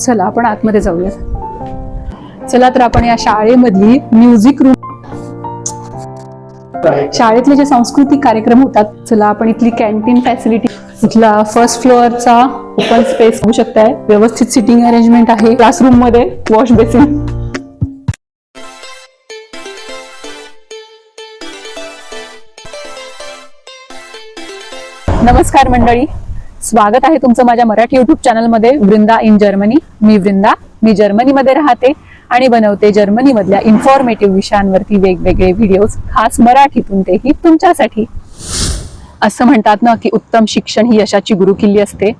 चला आपण आतमध्ये जाऊया चला तर आपण या शाळेमधली म्युझिक रूम शाळेतले जे सांस्कृतिक कार्यक्रम होतात चला आपण इथली कॅन्टीन फॅसिलिटी इथला फर्स्ट फ्लोअरचा ओपन स्पेस होऊ शकताय. व्यवस्थित सिटिंग अरेंजमेंट आहे. क्लासरूममध्ये वॉश बेसिन नमस्कार मंडळी. स्वागत आहे तुमचं माझ्या मराठी युट्यूब चॅनलमध्ये वृंदा इन जर्मनी मी वृंदा. मी जर्मनीमध्ये राहते आणि बनवते जर्मनीमधल्या इन्फॉर्मेटिव्ह विषयांवरती वेगवेगळे व्हिडिओज खास मराठीतून तेही तुमच्यासाठी. असं म्हणतात ना की उत्तम शिक्षण ही यशाची गुरुकिल्ली असते.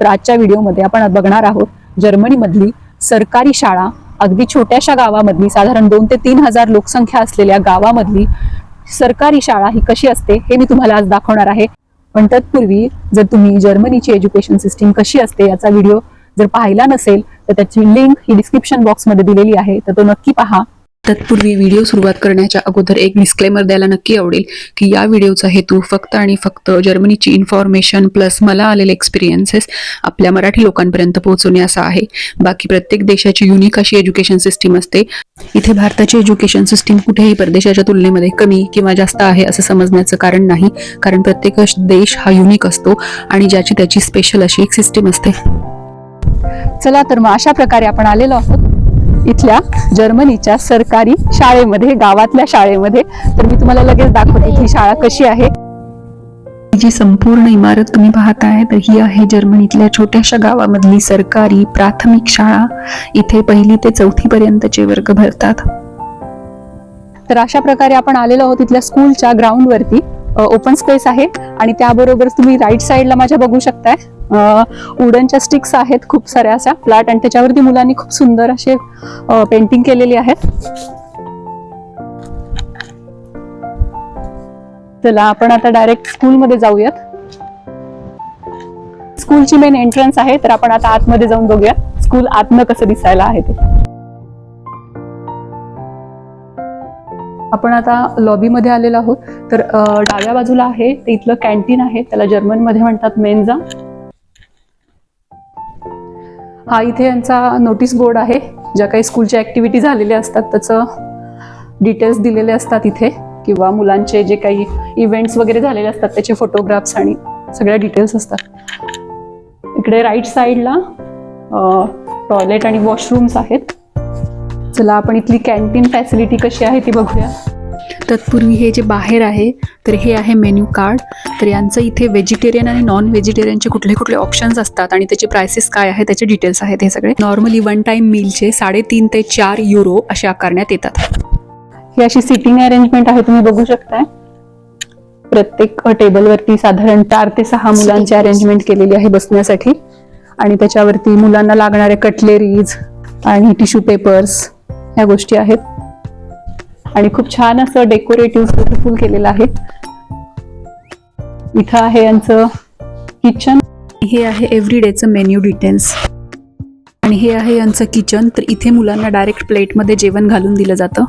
तर आजच्या व्हिडिओमध्ये आपण बघणार आहोत जर्मनीमधली सरकारी शाळा. अगदी छोट्याशा गावामधली साधारण दोन ते तीन हजार लोकसंख्या असलेल्या गावामधली सरकारी शाळा ही कशी असते हे मी तुम्हाला आज दाखवणार आहे. पण तत्पूर्वी जर तुम्ही जर्मनीची एज्युकेशन सिस्टीम कशी असते याचा व्हिडिओ जर पाहिला नसेल तर त्याची लिंक ही डिस्क्रिप्शन बॉक्समध्ये दिलेली आहे तर तो नक्की पहा. तत्पूर्वी व्हिडिओ सुरुवात करण्याच्या अगोदर एक डिस्क्लेमर द्यायला नक्की आवडेल की या व्हिडिओचा हेतू फक्त आणि फक्त जर्मनीची इन्फॉर्मेशन प्लस मला आलेले एक्सपिरियन्सेस आपल्या मराठी लोकांपर्यंत पोहोचवणे असा आहे. बाकी प्रत्येक देशाची युनिक अशी एज्युकेशन सिस्टीम असते. इथे भारताची एज्युकेशन सिस्टीम कुठेही परदेशाच्या तुलनेमध्ये कमी किंवा जास्त आहे असं समजण्याचं कारण नाही कारण प्रत्येक देश हा युनिक असतो आणि ज्याची त्याची स्पेशल अशी एक सिस्टीम असते. चला तर मग अशा प्रकारे आपण आलेलो आहोत. इथल्या जर्मनीच्या सरकारी शाळेमध्ये गावातल्या शाळेमध्ये. तर मी तुम्हाला लगेच दाखवते ही शाळा कशी आहे. जी संपूर्ण इमारत तुम्ही पाहताय तर ही आहे जर्मनीतल्या छोट्याशा गावामधली सरकारी प्राथमिक शाळा. इथे पहिली ते चौथी पर्यंतचे वर्ग भरतात. तर अशा प्रकारे आपण आलेलो आहोत इथल्या स्कूलच्या ग्राउंड वरती. ओपन स्पेस आहे. आणि त्याबरोबर तुम्ही राईट साईडला माझ्या बघू शकताय. वुडनच्या स्टिक्स आहेत खूप साऱ्या अशा फ्लॅट आणि त्याच्यावरती मुलांनी खूप सुंदर असे पेंटिंग केलेली आहेत. चला आपण आता डायरेक्ट स्कूलमध्ये जाऊयात. स्कूलची मेन एंट्रन्स आहे तर आपण आता आतमध्ये जाऊन बघूया स्कूल आतनं कसं दिसायला आहे ते. आपण आता लॉबीमध्ये आलेलो आहोत. तर डाव्या बाजूला आहे ते इथलं कॅन्टीन आहे त्याला जर्मनमध्ये म्हणतात मेनजा हा इथे यांचा नोटीस बोर्ड आहे. ज्या काही स्कूलच्या ॲक्टिव्हिटी झालेल्या असतात त्याचं डिटेल्स दिलेले असतात इथे. किंवा मुलांचे जे काही इव्हेंट्स वगैरे झालेले असतात त्याचे फोटोग्राफ्स आणि सगळ्या डिटेल्स असतात. इकडे राईट साईडला टॉयलेट आणि वॉशरूम्स आहेत. चला आपण इथली कॅन्टीन फॅसिलिटी कशी आहे ती बघूया. तत्पूर्वी हे जे बाहेर आहे तर हे आहे मेन्यू कार्ड तर यांचं इथे व्हेजिटेरियन आणि नॉन व्हेजिटेरियनचे कुठले कुठले ऑप्शन्स असतात आणि त्याचे प्राइसेस काय आहे त्याचे डिटेल्स आहेत हे सगळे. नॉर्मली वन टाइम मीलचे साडेतीन ते चार युरो असे आकारण्यात येतात. ही अशी सिटिंग अरेंजमेंट आहे तुम्ही बघू शकताय. प्रत्येक टेबलवरती साधारण चार ते सहा मुलांची अरेंजमेंट केलेली आहे बसण्यासाठी. आणि त्याच्यावरती मुलांना लागणारे कटलेरीज आणि टिश्यू पेपर्स ह्या गोष्टी आहेत. आणि खूप छान असं डेकोरेटिव्ह ब्युटिफुल केलेलं आहे. इथं आहे यांचं किचन हे आहे एव्हरीडेचं मेन्यू डिटेल्स आणि हे आहे यांचं किचन तर इथे मुलांना डायरेक्ट प्लेटमध्ये जेवण घालून दिलं जातं.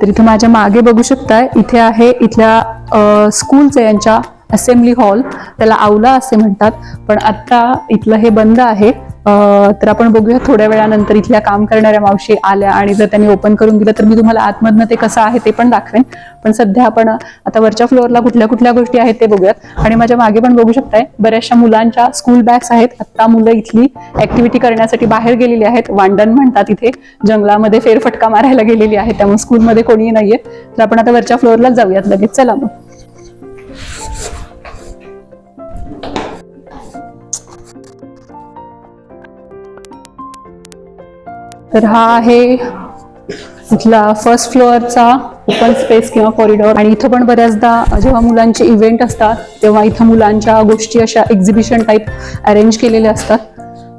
तर इथं माझ्या मागे बघू शकताय इथे आहे इथल्या स्कूलचं यांच्या असेंब्ली हॉल त्याला आवला असे म्हणतात. पण आता इथलं हे बंद आहे. तर आपण बघूया थोड्या वेळानंतर इथल्या काम करणाऱ्या मावशी आल्या आणि जर त्यांनी ओपन करून दिलं तर मी तुम्हाला आतमधनं ते कसं आहे ते पण दाखवेन. पण सध्या आपण आता वरच्या फ्लोअरला कुठल्या कुठल्या गोष्टी आहेत ते बघूयात. आणि माझ्या मागे पण बघू शकताय बऱ्याचशा मुलांच्या स्कूल बॅग्स आहेत. आता मुलं इथली ऍक्टिव्हिटी करण्यासाठी बाहेर गेलेली आहेत. वांडण म्हणतात इथे. जंगलामध्ये फेरफटका मारायला गेलेली आहे त्यामुळे स्कूलमध्ये कोणीही नाहीये. तर आपण आता वरच्या फ्लोअरलाच जाऊयात. लगेच चला मग. तर हा आहे इथला फर्स्ट फ्लोअरचा ओपन स्पेस किंवा कॉरिडॉर आणि इथं पण बऱ्याचदा जेव्हा मुलांचे इव्हेंट असतात तेव्हा इथं मुलांच्या गोष्टी अशा एक्झिबिशन टाईप अरेंज केलेल्या असतात.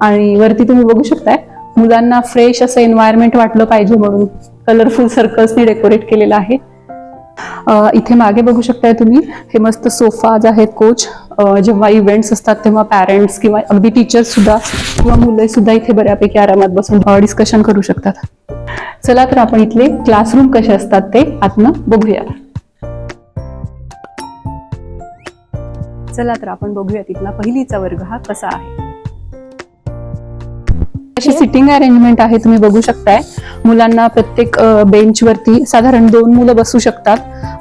आणि वरती तुम्ही बघू शकताय मुलांना फ्रेश असं एन्व्हायरमेंट वाटलं पाहिजे म्हणून कलरफुल सर्कल्सनी डेकोरेट केलेलं आहे. इथे मागे बघू शकताय तुम्ही हे मस्त सोफाज आहेत कोच जेव्हा इव्हेंट्स असतात तेव्हा पॅरेंट्स किंवा अगदी टीचर्स सुद्धा किंवा मुलं सुद्धा इथे बऱ्यापैकी आरामात बसून डिस्कशन करू शकतात. चला तर आपण इथले क्लासरूम कसे असतात ते आतनं बघूया. चला तर आपण बघूया तिथला पहिलीचा वर्ग हा कसा आहे. अशी सिटिंग अरेंजमेंट आहे तुम्ही बघू शकताय. मुलांना प्रत्येक बेंच वरती साधारण दोन मुलं बसू शकतात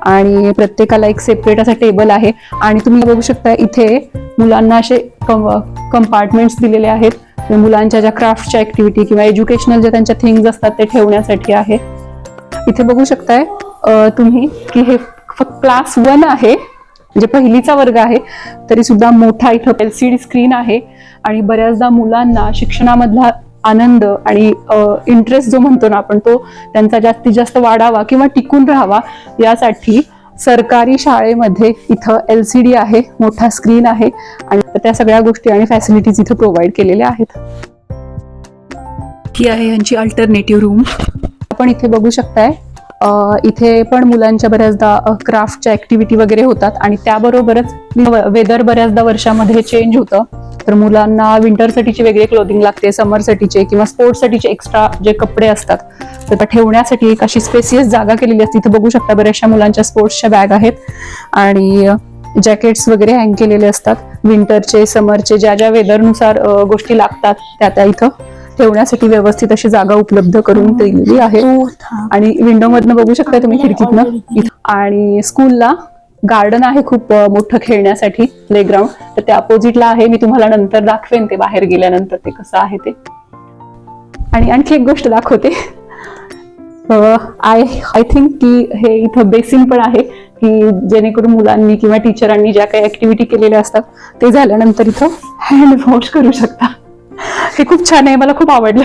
आणि प्रत्येकाला एक सेपरेट असा टेबल आहे. आणि तुम्ही बघू शकता इथे मुलांना असे कंपार्टमेंट्स दिलेले आहेत. मुलांच्या ज्या क्राफ्टच्या ऍक्टिव्हिटी किंवा एज्युकेशनल ज्या त्यांच्या थिंग्स असतात ते ठेवण्यासाठी आहे. इथे बघू शकताय तुम्ही की हे फक्त क्लास वन आहे म्हणजे पहिलीचा वर्ग आहे तरी सुद्धा मोठा इथं डी स्क्रीन आहे आणि बऱ्याचदा मुलांना शिक्षणामधला आनंद आणि इंटरेस्ट जो म्हणतो ना आपण तो त्यांचा जास्तीत जास्त वाढावा किंवा टिकून राहावा यासाठी सरकारी शाळेमध्ये इथं एल सी डी आहे मोठा स्क्रीन आहे आणि त्या सगळ्या गोष्टी आणि फॅसिलिटीज इथं प्रोव्हाइड केलेल्या आहेत. ही आहे यांची अल्टरनेटिव्ह रूम आपण इथे बघू शकताय इथे पण मुलांच्या बऱ्याचदा क्राफ्टच्या ऍक्टिव्हिटी वगैरे होतात आणि त्याबरोबरच वेदर बऱ्याचदा वर्षामध्ये चेंज होतं. तर मुलांना विंटरसाठीचे वेगळे क्लोथिंग लागते समरसाठीचे किंवा स्पोर्ट्ससाठीचे एक्स्ट्रा जे कपडे असतात तर त्या ठेवण्यासाठी एक अशी स्पेसियस जागा केलेली असते. इथे बघू शकता बऱ्याचशा मुलांच्या स्पोर्ट्सच्या बॅग आहेत. आणि जॅकेट्स वगैरे हँग केलेले असतात. विंटरचे समरचे ज्या ज्या वेदरनुसार गोष्टी लागतात त्या त्या इथं ठेवण्यासाठी व्यवस्थित अशी जागा उपलब्ध करून दिलेली आहे. आणि विंडो मधनं बघू शकता तुम्ही खिडकीतनं. आणि स्कूलला गार्डन आहे खूप मोठं खेळण्यासाठी प्लेग्राऊंड तर त्या अपोजिटला आहे मी तुम्हाला नंतर दाखवेन ते बाहेर गेल्यानंतर ते कसं आहे ते. आणि आणखी एक गोष्ट दाखवते. आय आय थिंक की हे इथं बेसिन पण आहे की जेणेकरून मुलांनी किंवा टीचरांनी ज्या काही ऍक्टिव्हिटी केलेल्या असतात ते झाल्यानंतर इथं हँड वॉश करू शकता. हे खूप छान आहे मला खूप आवडलं.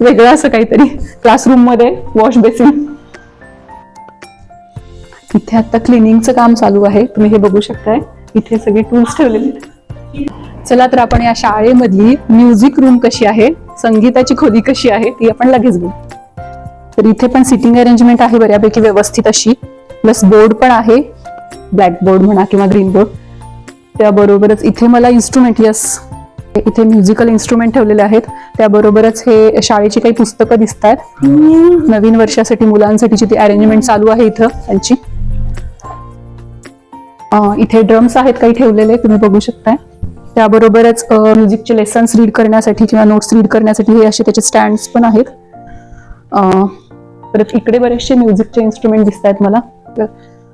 वेगळं असं काहीतरी क्लासरूममध्ये वॉश बेसिन इथे आता क्लिनिंगचं काम चालू आहे. तुम्ही हे बघू शकताय. इथे सगळे टूल्स ठेवलेले आहेत. चला तर आपण या शाळेमधली म्युझिक रूम कशी आहे संगीताची खोली कशी आहे ती आपण लगेच बघू. तर इथे पण सिटिंग अरेंजमेंट आहे बऱ्यापैकी व्यवस्थित अशी. प्लस बोर्ड पण आहे. ब्लॅक बोर्ड म्हणा किंवा ग्रीन बोर्ड त्याबरोबरच इथे मला इन्स्ट्रुमेंट यस इथे म्युझिकल इन्स्ट्रुमेंट ठेवलेले आहेत. त्याबरोबरच हे शाळेची काही पुस्तकं दिसत आहेत नवीन वर्षासाठी मुलांसाठीची ती अरेंजमेंट चालू आहे इथं त्यांची. इथे ड्रम्स आहेत काही ठेवलेले तुम्ही बघू शकताय. त्याबरोबरच म्युझिकचे लेसन्स रीड करण्यासाठी किंवा नोट्स रीड करण्यासाठी हे असे त्याचे स्टँड्स पण आहेत. परत इकडे बरेचसे म्युझिकचे इन्स्ट्रुमेंट दिसत आहेत मला. तर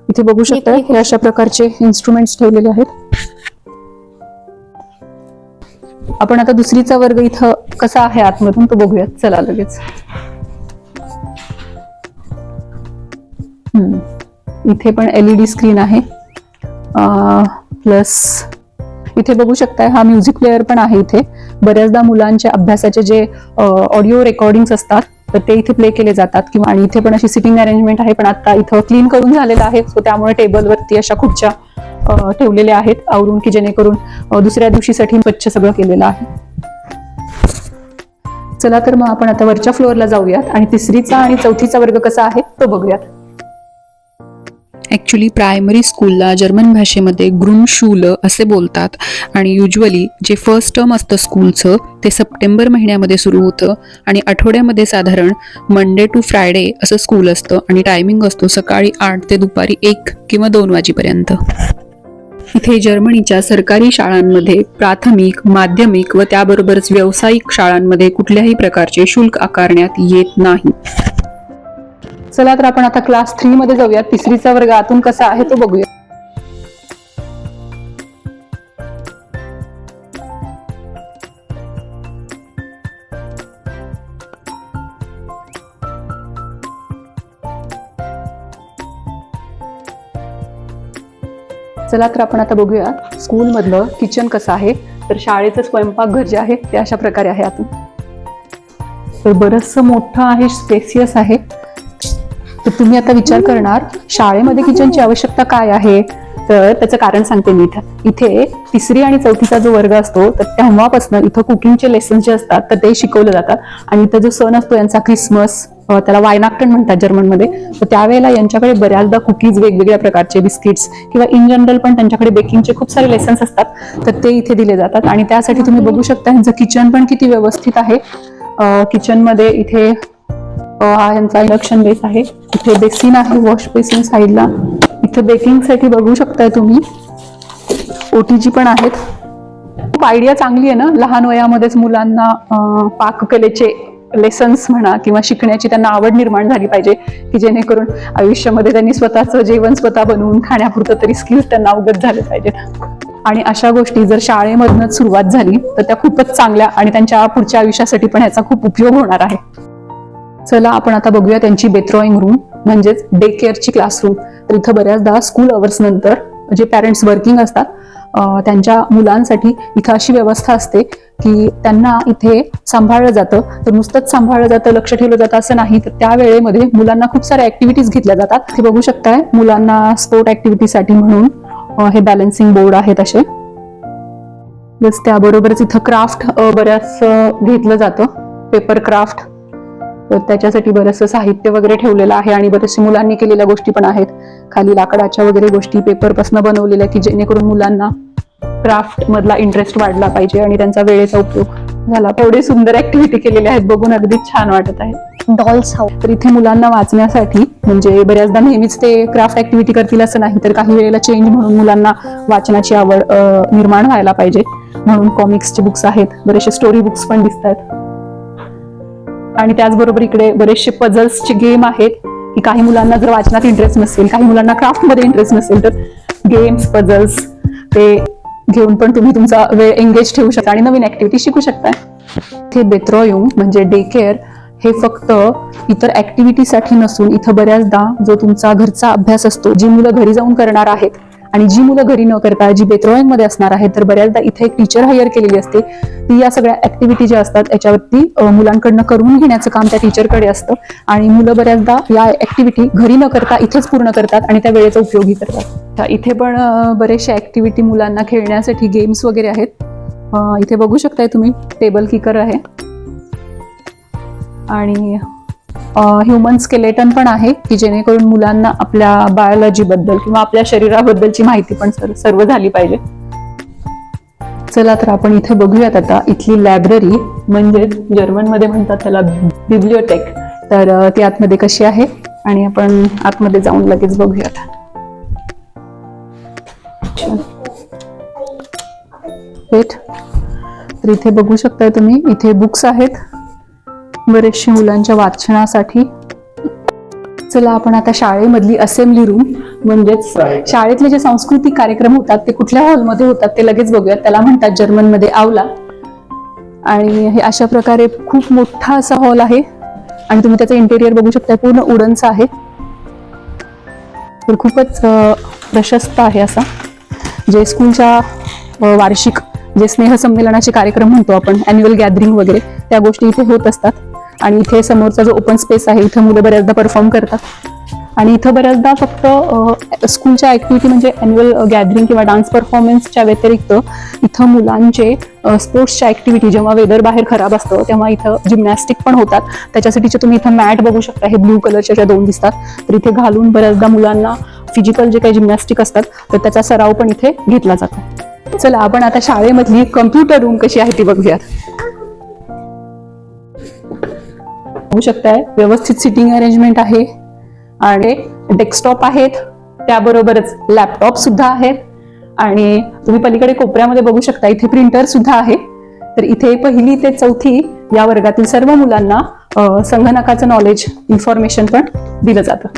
इथे बघू शकताय हे अशा प्रकारचे इन्स्ट्रुमेंट्स ठेवलेले आहेत. आपण आता दुसरीचा वर्ग इथं कसा आहे आतमधून तो बघूयात. चला लगेच. इथे पण एलईडी स्क्रीन आहे. प्लस इथे बघू शकताय हा म्युझिक प्लेअर पण आहे इथे. बऱ्याचदा मुलांच्या अभ्यासाचे जे ऑडिओ रेकॉर्डिंग्स असतात तर ते इथे प्ले केले जातात. किंवा आणि इथे पण अशी सिटिंग अरेंजमेंट आहे पण आता इथं क्लीन करून झालेलं आहे. सो त्यामुळे टेबलवरती अशा खुर्च्या ठेवलेल्या आहेत आवरून की जेणेकरून दुसऱ्या दिवशीसाठी स्वच्छ सगळं केलेलं आहे. चला तर मग आपण आता वरच्या फ्लोअरला जाऊयात. आणि तिसरीचा आणि चौथीचा वर्ग कसा आहे तो बघूयात. ॲक्च्युली प्रायमरी स्कूलला जर्मन भाषेमध्ये ग्रुनशूल असे बोलतात. आणि युजली जे फर्स्ट टर्म असतं स्कूलचं ते सप्टेंबर महिन्यामध्ये सुरू होतं. आणि आठवड्यामध्ये साधारण मंडे टू फ्रायडे असं स्कूल असतं. आणि टायमिंग असतो सकाळी आठ ते दुपारी एक किंवा दोन वाजेपर्यंत. इथे जर्मनीच्या सरकारी शाळांमध्ये प्राथमिक माध्यमिक व त्याबरोबरच व्यावसायिक शाळांमध्ये कुठल्याही प्रकारचे शुल्क आकारण्यात येत नाही. चला तर आपण आता क्लास थ्री मध्ये जाऊया तिसरीचा वर्ग आतून कसा आहे तो बघूया चला तर आपण आता बघूया स्कूल मधलं किचन कसं आहे. तर शाळेचं स्वयंपाकघर जे आहे ते अशा प्रकारे आहे आतून. तर बरचसं मोठं आहे स्पेसियस आहे. तर तुम्ही आता विचार करणार शाळेमध्ये किचनची आवश्यकता काय आहे? तर त्याचं कारण सांगते मी इथं. इथे तिसरी आणि चौथीचा जो वर्ग असतो तर तेव्हापासून इथं कुकिंगचे लेसन जे असतात तर ते शिकवले जातात आणि इथं जो सण असतो यांचा क्रिसमस त्याला वायनाक्टन म्हणतात जर्मनमध्ये. तर त्यावेळेला यांच्याकडे बऱ्याचदा कुकीज वेगवेगळ्या प्रकारचे बिस्किट्स किंवा इन जनरल पण त्यांच्याकडे बेकिंगचे खूप सारे लेसन्स असतात तर ते इथे दिले जातात. आणि त्यासाठी तुम्ही बघू शकता यांचं किचन पण किती व्यवस्थित आहे. किचनमध्ये इथे हा यांचा इंडक्शन बेस आहे. इथे बेसिन आहे वॉश बेसिन साईडला इथे बेकिंगसाठी बघू शकताय तुम्ही. ओटीजी पण आहेत. खूप आयडिया चांगली आहे ना लहान वयामध्येच मुलांना पाककलेचे लेसन्स म्हणा किंवा शिकण्याची त्यांना आवड निर्माण झाली पाहिजे की जेणेकरून आयुष्यामध्ये त्यांनी स्वतःचं जेवण स्वतः बनवून खाण्यापुरतं तरी स्किल्स त्यांना अवगत झाले पाहिजेत आणि अशा गोष्टी जर शाळेमधूनच सुरुवात झाली तर त्या खूपच चांगल्या आणि त्यांच्या पुढच्या आयुष्यासाठी पण याचा खूप उपयोग होणार आहे. चला आपण आता बघूया त्यांची बेथ्रॉईंग रूम म्हणजेच डे केअरची क्लासरूम तर इथं बऱ्याचदा स्कूल अवर्स नंतर जे पॅरेंट्स वर्किंग असतात त्यांच्या मुलांसाठी इथं अशी व्यवस्था असते की त्यांना इथे सांभाळलं जातं. तर नुसतंच सांभाळलं जातं लक्ष ठेवलं जातं असं नाही. तर त्या वेळेमध्ये मुलांना खूप साऱ्या ऍक्टिव्हिटीज घेतल्या जातात. हे बघू शकताय मुलांना स्पोर्ट ऍक्टिव्हिटीसाठी म्हणून हे बॅलन्सिंग बोर्ड आहेत असे. त्याबरोबरच इथं क्राफ्ट बऱ्याच घेतलं जातं. पेपर क्राफ्ट त्याच्यासाठी बरंचसं साहित्य वगैरे ठेवलेलं आहे आणि बरेचसे मुलांनी केलेल्या गोष्टी पण आहेत. खाली लाकडाच्या वगैरे गोष्टी पेपरपासून बनवलेल्या की जेणेकरून मुलांना क्राफ्ट मधला इंटरेस्ट वाढला पाहिजे आणि त्यांचा वेळेचा उपयोग झाला. एवढे सुंदर ऍक्टिव्हिटी केलेल्या आहेत बघून अगदी छान वाटत आहे. डॉल्स हाऊस तर इथे मुलांना वाचण्यासाठी म्हणजे बऱ्याचदा नेहमीच ते क्राफ्ट ऍक्टिव्हिटी करतील असं नाही तर काही वेळेला चेंज म्हणून मुलांना वाचनाची आवड निर्माण व्हायला पाहिजे. म्हणून कॉमिक्सचे बुक्स आहेत बरेचसे स्टोरी बुक्स पण दिसत आहेत आणि त्याचबरोबर इकडे बरेचसे पझल्सचे गेम आहेत की काही मुलांना जर वाचनात इंटरेस्ट नसेल काही मुलांना क्राफ्टमध्ये इंटरेस्ट नसेल तर गेम्स पझल्स ते घेऊन पण तुम्ही तुमचा वेळ एंगेज ठेवू शकता आणि नवीन ऍक्टिव्हिटी शिकू शकता. ते बेत्रॉयुम म्हणजे डे केअर हे फक्त इतर ऍक्टिव्हिटीसाठी नसून इथं बऱ्याचदा जो तुमचा घरचा अभ्यास असतो जी मुलं घरी जाऊन करणार आहेत आणि जी मुलं घरी न करता जी बेत्रोईंगमध्ये असणार आहेत तर बऱ्याचदा इथे एक टीचर हायर केलेली असते. ती या सगळ्या ऍक्टिव्हिटी ज्या असतात याच्यावरती मुलांकडनं करून घेण्याचं काम त्या टीचरकडे असतं. आणि मुलं बऱ्याचदा या ऍक्टिव्हिटी घरी न करता इथेच पूर्ण करतात आणि त्या वेळेचा उपयोगही करतात. इथे पण बरेचशा ऍक्टिव्हिटी मुलांना खेळण्यासाठी गेम्स वगैरे आहेत. इथे बघू शकताय तुम्ही टेबल किकर आहे. आणि ह्युमन स्केलेटन पण आहे की जेणेकरून मुलांना आपल्या बायोलॉजी बद्दल किंवा आपल्या शरीराबद्दलची माहिती पण सर सर्व झाली पाहिजे. चला तर आपण इथे बघूयात आता इथली लायब्ररी म्हणजे जर्मनमध्ये म्हणतात त्याला बिब्लिओटेक तर ती आतमध्ये कशी आहे? आणि आपण आतमध्ये जाऊन लगेच बघूयात. छान. तर इथे बघू शकताय तुम्ही इथे बुक्स आहेत. बरेचसे मुलांच्या वाचनासाठी. चला आपण आता शाळेमधली असेंब्ली रूम म्हणजेच शाळेतले जे सांस्कृतिक कार्यक्रम होतात ते कुठल्या हॉलमध्ये होतात ते लगेच बघूयात. त्याला म्हणतात जर्मनमध्ये आवला. आणि हे अशा प्रकारे खूप मोठा असा हॉल आहे. आणि तुम्ही त्याचं इंटेरियर बघू शकता पूर्ण उडनचं आहे. तर खूपच प्रशस्त आहे असा. जे स्कूलच्या वार्षिक जे स्नेहसंमेलनाचे कार्यक्रम म्हणतो आपण अॅन्युअल गॅदरिंग वगैरे त्या गोष्टी इथे होत असतात. आणि इथे समोरचा जो ओपन स्पेस आहे इथं मुलं बऱ्याचदा परफॉर्म करतात. आणि इथं बऱ्याचदा फक्त स्कूलच्या ऍक्टिव्हिटी म्हणजे ॲन्युअल गॅदरिंग किंवा डान्स परफॉर्मन्सच्या व्यतिरिक्त इथं मुलांचे स्पोर्ट्सच्या ऍक्टिव्हिटी जेव्हा वेदर बाहेर खराब असतं तेव्हा इथं जिम्नॅस्टिक पण होतात. त्याच्यासाठीचे तुम्ही इथं मॅट बघू शकता हे ब्ल्यू कलरच्या ज्या दोन दिसतात तर इथे घालून बऱ्याचदा मुलांना फिजिकल जे काही जिमनॅस्टिक असतात तर त्याचा सराव पण इथे घेतला जातो. चला आपण आता शाळेमधली कम्प्युटर रूम कशी आहे ती बघूयात. पाहू शकताय. व्यवस्थित सिटिंग अरेंजमेंट आहे. आणि डेस्कटॉप आहेत. त्याबरोबरच लॅपटॉप सुद्धा आहेत. आणि तुम्ही पलीकडे कोपऱ्यामध्ये बघू शकता इथे प्रिंटर सुद्धा आहे. तर इथे पहिली ते चौथी या वर्गातील सर्व मुलांना संगणकाचं नॉलेज इन्फॉर्मेशन पण दिलं जातं.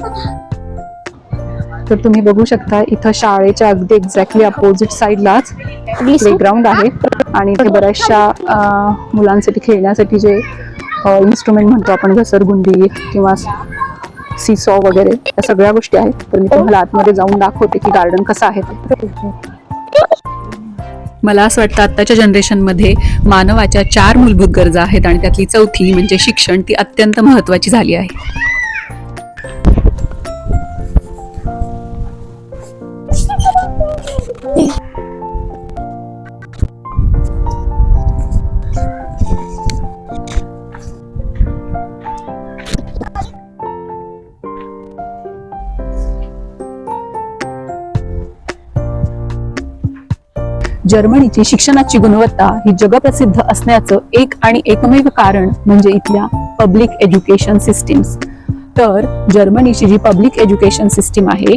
तर तुम्ही बघू शकता इथं शाळेच्या अगदी एक्झॅक्टली अपोजिट साईडलाच प्लेग्राऊंड आहे. आणि इथे बऱ्याचशा मुलांसाठी खेळण्यासाठी जे इन्स्ट्रुमेंट म्हणतो आपण घसरगुंडी किंवा सीसॉ वगैरे या सगळ्या गोष्टी आहेत. तर मी तुम्हाला आतमध्ये जाऊन दाखवते की गार्डन कसं आहे मला असं वाटतं आत्ताच्या जनरेशनमध्ये मानवाच्या चार मूलभूत गरजा आहेत आणि त्यातली चौथी म्हणजे शिक्षण ती अत्यंत महत्त्वाची झाली आहे. जर्मनीची शिक्षणाची गुणवत्ता ही जगप्रसिद्ध असण्याचं एक आणि एकमेव कारण म्हणजे इथल्या पब्लिक एज्युकेशन सिस्टीम्स तर जर्मनीची जी पब्लिक एज्युकेशन सिस्टीम आहे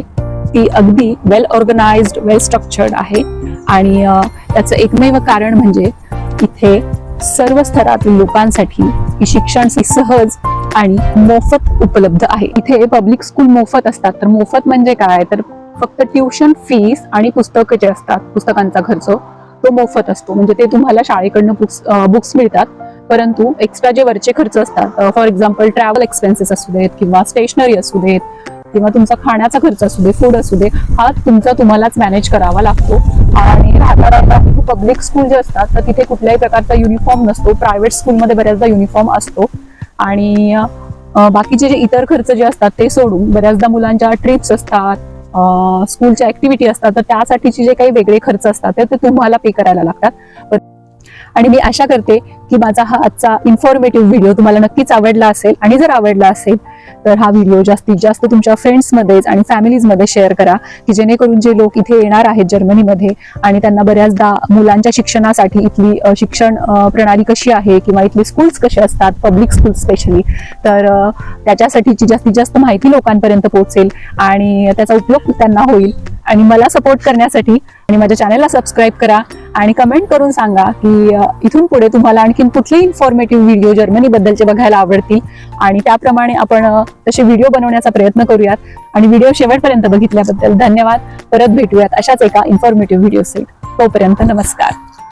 ती अगदी वेल ऑर्गनाइज्ड वेल स्ट्रक्चर्ड आहे. आणि त्याचं एकमेव कारण म्हणजे इथे सर्व स्तरातील लोकांसाठी ही शिक्षण सहज आणि मोफत उपलब्ध आहे. इथे पब्लिक स्कूल मोफत असतात. तर मोफत म्हणजे काय? तर फक्त ट्युशन फीस आणि पुस्तकं जे असतात पुस्तकांचा खर्च तो मोफत असतो. म्हणजे ते तुम्हाला शाळेकडनं बुक्स बुक्स मिळतात. परंतु एक्स्ट्रा जे वरचे खर्च असतात फॉर एक्झाम्पल ट्रॅव्हल एक्सपेन्सेस असू देत किंवा स्टेशनरी असू देत किंवा तुमचा खाण्याचा खर्च असू दे फूड असू दे हा तुमचा तुम्हालाच मॅनेज करावा लागतो. आणि राहता राहता पब्लिक स्कूल जे असतात तर तिथे कुठल्याही प्रकारचा युनिफॉर्म नसतो. प्रायव्हेट स्कूलमध्ये बऱ्याचदा युनिफॉर्म असतो. आणि बाकीचे जे इतर खर्च जे असतात ते सोडून बऱ्याचदा मुलांच्या ट्रिप्स असतात स्कूलच्या ऍक्टिव्हिटी असतात तर त्यासाठीचे जे काही वेगळे खर्च असतात ते तुम्हाला पे करायला लागतात. पण- आणि मी आशा करते की माझा हा आजचा इन्फॉर्मेटिव्ह व्हिडिओ तुम्हाला नक्कीच आवडला असेल. आणि जर आवडला असेल तर हा व्हिडिओ जास्तीत जास्त तुमच्या फ्रेंड्समध्येच आणि फॅमिलीजमध्ये शेअर करा की जेणेकरून जे लोक इथे येणार आहेत जर्मनीमध्ये आणि त्यांना बऱ्याचदा मुलांच्या शिक्षणासाठी इथली शिक्षण प्रणाली कशी आहे किंवा इथली स्कूल्स कसे असतात पब्लिक स्कूल स्पेशली तर त्याच्यासाठीची जास्तीत जास्त माहिती लोकांपर्यंत पोहोचेल आणि त्याचा उपयोग त्यांना होईल. आणि मला सपोर्ट करण्यासाठी आणि माझ्या चॅनलला सबस्क्राईब करा. आणि कमेंट करून सांगा की इथून पुढे तुम्हाला आणखीन कुठले इन्फॉर्मेटिव्ह व्हिडिओ जर्मनी बद्दलचे बघायला आवडतील. आणि त्याप्रमाणे आपण तसे व्हिडिओ बनवण्याचा प्रयत्न करूयात. आणि व्हिडिओ शेवटपर्यंत बघितल्याबद्दल धन्यवाद. परत भेटूयात अशाच एका इन्फॉर्मेटिव्ह व्हिडिओ सेट तोपर्यंत नमस्कार.